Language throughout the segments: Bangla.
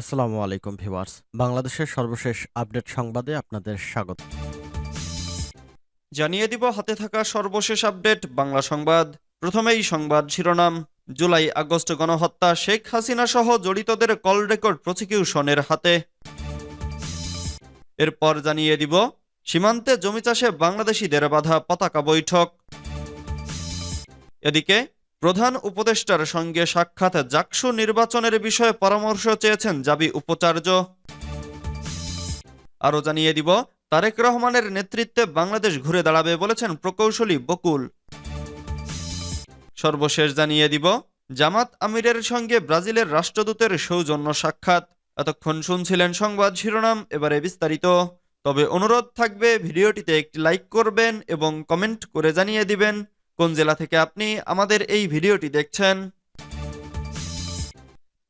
আসসালামু আলাইকুম ভিউয়ার্স। বাংলাদেশের সর্বশেষ আপডেট সংবাদে আপনাদের স্বাগত। জানিয়ে দিব, হাতে থাকা সর্বশেষ আপডেট, বাংলা সংবাদ। প্রথমেই সংবাদ শিরোনাম, জুলাই আগস্ট গণহত্যা, শেখ হাসিনা সহ জড়িতদের কল রেকর্ড প্রসিকিউশনের হাতে। এরপর জানিয়ে দিব, সীমান্তে জমি চাষে বাংলাদেশিদের বাধা, পতাকা বৈঠক। এদিকে প্রধান উপদেষ্টার সঙ্গে সাক্ষাৎ জাকসু নির্বাচনের বিষয়ে পরামর্শ চেয়েছেন জাবি উপাচার্য। আরও জানিয়ে দিব, তারেক রহমানের নেতৃত্বে বাংলাদেশ ঘুরে দাঁড়াবে বলেছেন প্রকৌশলী বকুল। সর্বশেষ জানিয়ে দিব, জামাত আমিরের সঙ্গে ব্রাজিলের রাষ্ট্রদূতের সৌজন্য সাক্ষাৎ। এতক্ষণ শুনছিলেন সংবাদ শিরোনাম, এবারে বিস্তারিত। তবে অনুরোধ থাকবে, ভিডিওটিতে একটি লাইক করবেন এবং কমেন্ট করে জানিয়ে দিবেন। কোন জেলা থেকে আপনি আমাদের এই ভিডিওটি দেখছেন?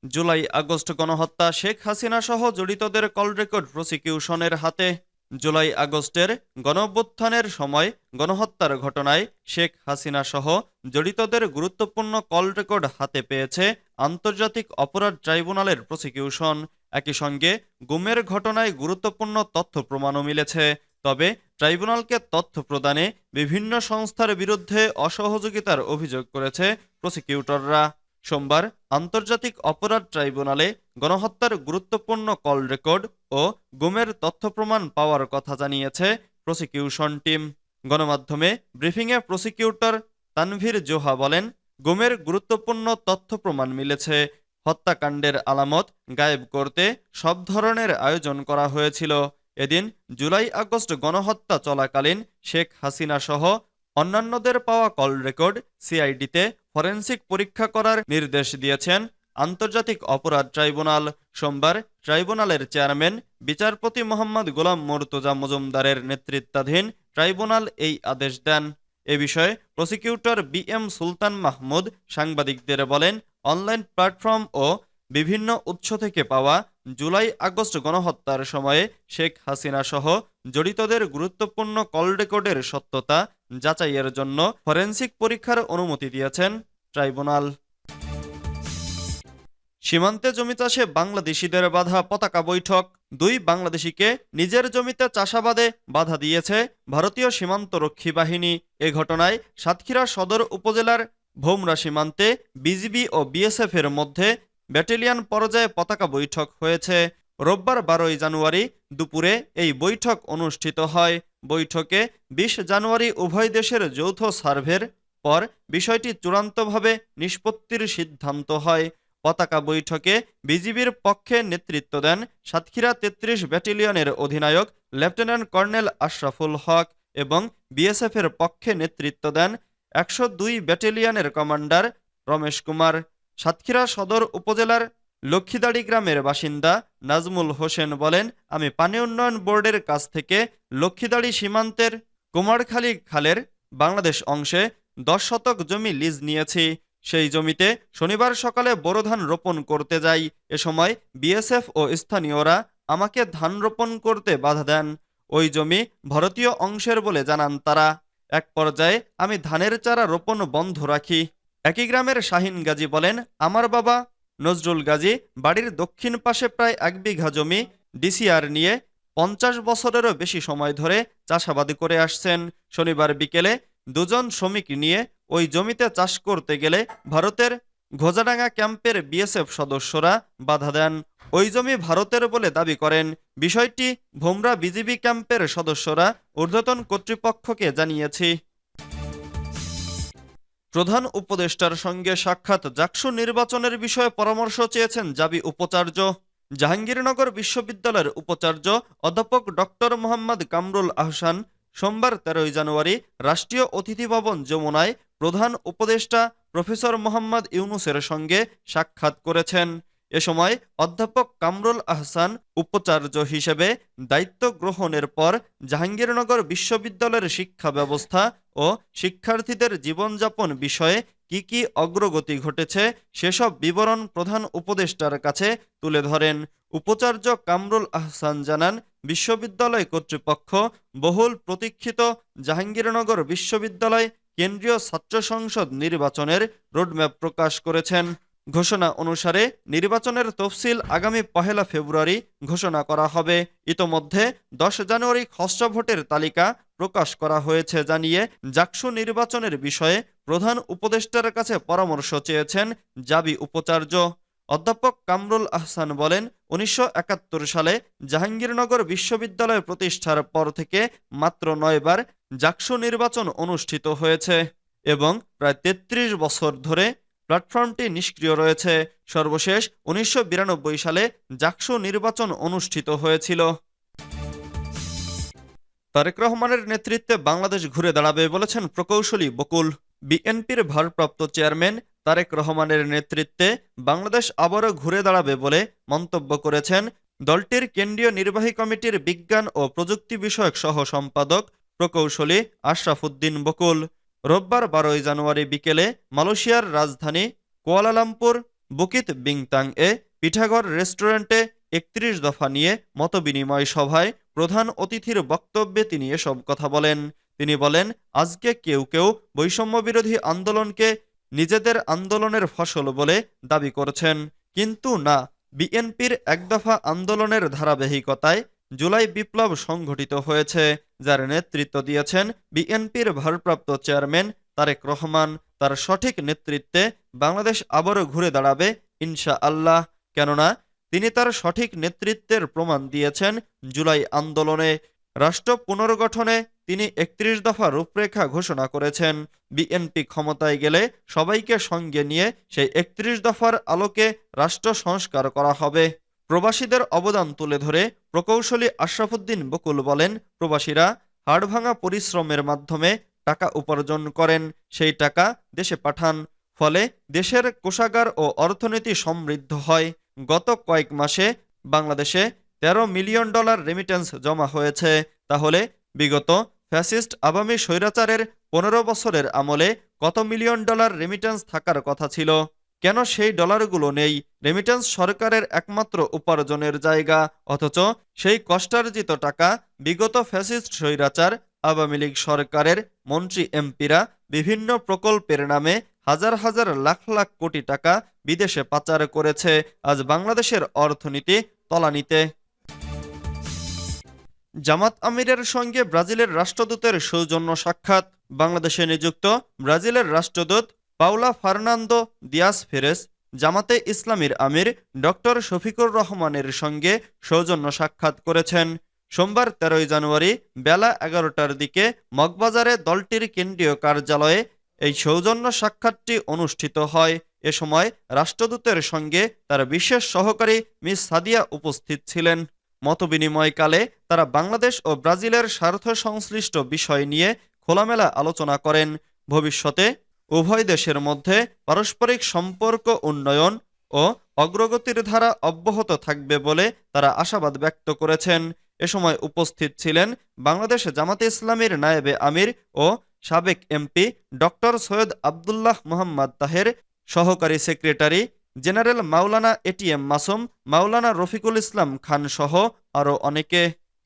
জুলাই, আগস্ট গণহত্যা, শেখ হাসিনা সহ জড়িতদের কল রেকর্ড প্রসিকিউশনের হাতে। জুলাই, আগস্টের গণঅভ্যুত্থানের সময় গণহত্যার ঘটনায় শেখ হাসিনা সহ জড়িতদের গুরুত্বপূর্ণ কল রেকর্ড হাতে পেয়েছে আন্তর্জাতিক অপরাধ ট্রাইব্যুনালের প্রসিকিউশন। একই সঙ্গে গুমের ঘটনায় গুরুত্বপূর্ণ তথ্য প্রমাণও মিলেছে। তবে ট্রাইব্যুনালকে তথ্য প্রদানে বিভিন্ন সংস্থার বিরুদ্ধে অসহযোগিতার অভিযোগ করেছে প্রসিকিউটররা। সোমবার আন্তর্জাতিক অপরাধ ট্রাইব্যুনালে গণহত্যার গুরুত্বপূর্ণ কল রেকর্ড ও গুমের তথ্য প্রমাণ পাওয়ার কথা জানিয়েছে প্রসিকিউশন টিম। গণমাধ্যমে ব্রিফিংয়ে প্রসিকিউটর তানভীর জোহা বলেন, গুমের গুরুত্বপূর্ণ তথ্য প্রমাণ মিলেছে। হত্যাকাণ্ডের আলামত গায়েব করতে সব ধরনের আয়োজন করা হয়েছিল। এদিন জুলাই আগস্ট গণহত্যা চলাকালীন শেখ হাসিনা সহ অন্যান্যদের পাওয়া কল রেকর্ড সিআইডিতে ফরেনসিক পরীক্ষা করার নির্দেশ দিয়েছেন আন্তর্জাতিক অপরাধ ট্রাইব্যুনাল। সোমবার ট্রাইব্যুনালের চেয়ারম্যান বিচারপতি মোহাম্মদ গোলাম মর্তুজা মজুমদারের নেতৃত্বাধীন ট্রাইব্যুনাল এই আদেশ দেন। এ বিষয়ে prosecutor B M Sultan Mahmud সাংবাদিকদের বলেন, অনলাইন প্ল্যাটফর্ম ও বিভিন্ন উৎস থেকে পাওয়া জুলাই আগস্ট গণহত্যার সময়ে শেখ হাসিনা সহ জড়িতদের গুরুত্বপূর্ণ কল রেকর্ডের সত্যতা যাচাইয়ের জন্য ফরেনসিক পরীক্ষার অনুমতি দিয়েছেন ট্রাইব্যুনাল। সীমান্তে জমি চাষে বাংলাদেশিদের বাধা পতাকা বৈঠক। দুই বাংলাদেশিকে নিজের জমিতে চাষাবাদে বাধা দিয়েছে ভারতীয় সীমান্তরক্ষী বাহিনী। এ ঘটনায় সাতক্ষীরা সদর উপজেলার ভোমরা সীমান্তে বিজিবি ও বিএসএফ এর মধ্যে ব্যাটালিয়ন পর্যায়ে পতাকা বৈঠক হয়েছে। রোববার বারোই জানুয়ারি দুপুরে এই বৈঠক অনুষ্ঠিত হয়। বৈঠকে বিশ জানুয়ারি উভয় দেশের যৌথ সার্ভের পর বিষয়টি চূড়ান্তভাবে নিষ্পত্তির সিদ্ধান্ত হয়। পতাকা বৈঠকে বিজিবির পক্ষে নেতৃত্ব দেন সাতক্ষীরা তেত্রিশ ব্যাটালিয়নের অধিনায়ক লেফটেন্যান্ট কর্নেল আশরাফুল হক এবং বিএসএফের পক্ষে নেতৃত্ব দেন একশো দুই ব্যাটালিয়নের কমান্ডার রমেশ কুমার। সাতক্ষীরা সদর উপজেলার লক্ষ্মীদাড়ি গ্রামের বাসিন্দা নাজমুল হোসেন বলেন, আমি পানি উন্নয়ন বোর্ডের কাছ থেকে লক্ষ্মীদাড়ি সীমান্তের কুমারখালী খালের বাংলাদেশ অংশে দশ শতক জমি লিজ নিয়েছি। সেই জমিতে শনিবার সকালে বোরো ধান রোপণ করতে যাই। এ সময় বিএসএফ ও স্থানীয়রা আমাকে ধান রোপণ করতে বাধা দেন। ওই জমি ভারতীয় অংশের বলে জানান তারা। এক পর্যায়ে আমি ধানের চারা রোপণ বন্ধ রাখি। একই গ্রামের শাহিন গাজী বলেন, আমার বাবা নজরুল গাজী বাড়ির দক্ষিণ পাশে প্রায় এক বিঘা জমি ডিসিআর নিয়ে পঞ্চাশ বছরেরও বেশি সময় ধরে চাষাবাদি করে আসছেন। শনিবার বিকেলে দুজন শ্রমিক নিয়ে ওই জমিতে চাষ করতে গেলে ভারতের ঘোজাডাঙ্গা ক্যাম্পের বিএসএফ সদস্যরা বাধা দেন। ওই জমি ভারতের বলে দাবি করেন। বিষয়টি ভোমরা বিজিবি ক্যাম্পের সদস্যরা ঊর্ধ্বতন কর্তৃপক্ষকে জানিয়েছি। প্রধান উপদেষ্টার সঙ্গে সাক্ষাৎ জাকসু নির্বাচনের বিষয়ে পরামর্শ চেয়েছেন জাবি উপাচার্য, জাহাঙ্গীরনগর বিশ্ববিদ্যালয়ের উপাচার্য অধ্যাপক ডক্টর মোহাম্মদ কামরুল আহসান, সোমবার তেরোই জানুয়ারি রাষ্ট্রীয় অতিথি ভবন যমুনায় প্রধান উপদেষ্টা প্রফেসর মোহাম্মদ ইউনুসের সঙ্গে সাক্ষাৎ করেছেন। এ সময় অধ্যাপক কামরুল আহসান উপাচার্য হিসেবে দায়িত্ব গ্রহণের পর জাহাঙ্গীরনগর বিশ্ববিদ্যালয়ের শিক্ষা ব্যবস্থা ও শিক্ষার্থীদের জীবনযাপন বিষয়ে কি কি অগ্রগতি ঘটেছে সেসব বিবরণ প্রধান উপদেষ্টার কাছে তুলে ধরেন। উপাচার্য কামরুল আহসান জানান, বিশ্ববিদ্যালয় কর্তৃপক্ষ বহুল প্রতীক্ষিত জাহাঙ্গীরনগর বিশ্ববিদ্যালয় কেন্দ্রীয় ছাত্র সংসদ নির্বাচনের রোডম্যাপ প্রকাশ করেছেন। ঘোষণা অনুসারে নির্বাচনের তফসিল আগামী পহেলা ফেব্রুয়ারি ঘোষণা করা হবে। ইতোমধ্যে দশ জানুয়ারি খসড়া ভোটের তালিকা প্রকাশ করা হয়েছে জানিয়ে জাকসু নির্বাচনের বিষয়ে প্রধান উপদেষ্টার কাছে পরামর্শ চেয়েছেন জাবি উপাচার্য। অধ্যাপক কামরুল আহসান বলেন, উনিশশো একাত্তর সালে জাহাঙ্গীরনগর বিশ্ববিদ্যালয় প্রতিষ্ঠার পর থেকে মাত্র নয়বার জাকসু নির্বাচন অনুষ্ঠিত হয়েছে এবং প্রায় ৩৩ বছর ধরে প্ল্যাটফর্মটি নিষ্ক্রিয় রয়েছে। সর্বশেষ উনিশশো বিরানব্বই সালে জাকসু নির্বাচন অনুষ্ঠিত হয়েছিল। তারেক রহমানের নেতৃত্বে বাংলাদেশ ঘুরে দাঁড়াবে বলেছেন প্রকৌশলী বকুল। বিএনপির ভারপ্রাপ্ত চেয়ারম্যান তারেক রহমানের নেতৃত্বে বাংলাদেশ আবারও ঘুরে দাঁড়াবে বলে মন্তব্য করেছেন দলটির কেন্দ্রীয় নির্বাহী কমিটির বিজ্ঞান ও প্রযুক্তি বিষয়ক সহ সম্পাদক প্রকৌশলী আশরাফুদ্দিন বকুল। রোববার বারোই জানুয়ারি বিকেলে মালয়েশিয়ার রাজধানী কুয়ালালামপুর, বুকিত বিংতাং এ পিঠাগড় রেস্টুরেন্টে একত্রিশ দফা নিয়ে মতবিনিময় সভায় প্রধান অতিথির বক্তব্যে তিনি এসব কথা বলেন। তিনি বলেন, আজকে কেউ কেউ বৈষম্য বিরোধী আন্দোলনকে নিজেদের আন্দোলনের ফসল বলে দাবি করছেন। কিন্তু না, বিএনপির একদফা আন্দোলনের ধারাবাহিকতায় জুলাই বিপ্লব সংঘটিত হয়েছে। যার নেতৃত্ব দিয়েছেন বিএনপির ভারপ্রাপ্ত চেয়ারম্যান তারেক রহমান। তার সঠিক নেতৃত্বে বাংলাদেশ আবারও ঘুরে দাঁড়াবে ইনশা আল্লাহ কেননা, তিনি তার সঠিক নেতৃত্বের প্রমাণ দিয়েছেন জুলাই আন্দোলনে। রাষ্ট্র পুনর্গঠনে তিনি একত্রিশ দফা রূপরেখা ঘোষণা করেছেন। বিএনপি ক্ষমতায় গেলে সবাইকে সঙ্গে নিয়ে সেই একত্রিশ দফার আলোকে রাষ্ট্র সংস্কার করা হবে। প্রবাসীদের অবদান তুলে ধরে প্রকৌশলী আশরাফুদ্দিন বকুল বলেন, প্রবাসীরা হাড়ভাঙা পরিশ্রমের মাধ্যমে টাকা উপার্জন করেন, সেই টাকা দেশে পাঠান। ফলে দেশের কোষাগার ও অর্থনীতি সমৃদ্ধ হয়। গত কয়েক মাসে বাংলাদেশে তেরো মিলিয়ন ডলার রেমিটেন্স জমা হয়েছে। তাহলে বিগত ফ্যাসিস্ট আবামী স্বৈরাচারের পনেরো বছরের আমলে কত মিলিয়ন ডলার রেমিটেন্স থাকার কথা ছিল? কেন সেই ডলারগুলো নেই? রেমিটেন্স সরকারের একমাত্র উপার্জনের জায়গা। অথচ সেই কষ্টার্জিত টাকা বিগত ফ্যাসিস্ট স্বৈরাচার, আওয়ামী লীগ সরকারের মন্ত্রী এমপিরা বিভিন্ন প্রকল্পের নামে হাজার হাজার লাখ লাখ কোটি টাকা বিদেশে পাচার করেছে। আজ বাংলাদেশের অর্থনীতি তলানিতে। জামাত আমিরের সঙ্গে ব্রাজিলের রাষ্ট্রদূতের সৌজন্য সাক্ষাৎ। বাংলাদেশে নিযুক্ত ব্রাজিলের রাষ্ট্রদূত পাওলা ফার্নান্দো দিয়াস ফেরেস, জামাতে ইসলামীর আমির ডক্টর শফিকুর রহমানের সঙ্গে সৌজন্য সাক্ষাৎ করেছেন। সোমবার তেরোই জানুয়ারি বেলা এগারোটার দিকে মগবাজারে দলটির কেন্দ্রীয় কার্যালয়ে এই সৌজন্য সাক্ষাৎটি অনুষ্ঠিত হয়। এ সময় রাষ্ট্রদূতের সঙ্গে তার বিশেষ সহকারী মিস সাদিয়া উপস্থিত ছিলেন। মতবিনিময়কালে তারা বাংলাদেশ ও ব্রাজিলের স্বার্থ সংশ্লিষ্ট বিষয় নিয়ে খোলামেলা আলোচনা করেন। ভবিষ্যতে উভয় দেশের মধ্যে পারস্পরিক সম্পর্ক উন্নয়ন ও অগ্রগতির ধারা অব্যাহত থাকবে বলে তারা আশাবাদ ব্যক্ত করেছেন। এ সময় উপস্থিত ছিলেন বাংলাদেশ জামাতে ইসলামীর নায়েবে আমির ও সাবেক এমপি ডক্টর সৈয়দ আবদুল্লাহ মোহাম্মদ তাহের, সহকারী secretary general Maulana ATM Masum, Maulana Rafiqul Islam Khan সহ আরও অনেকে।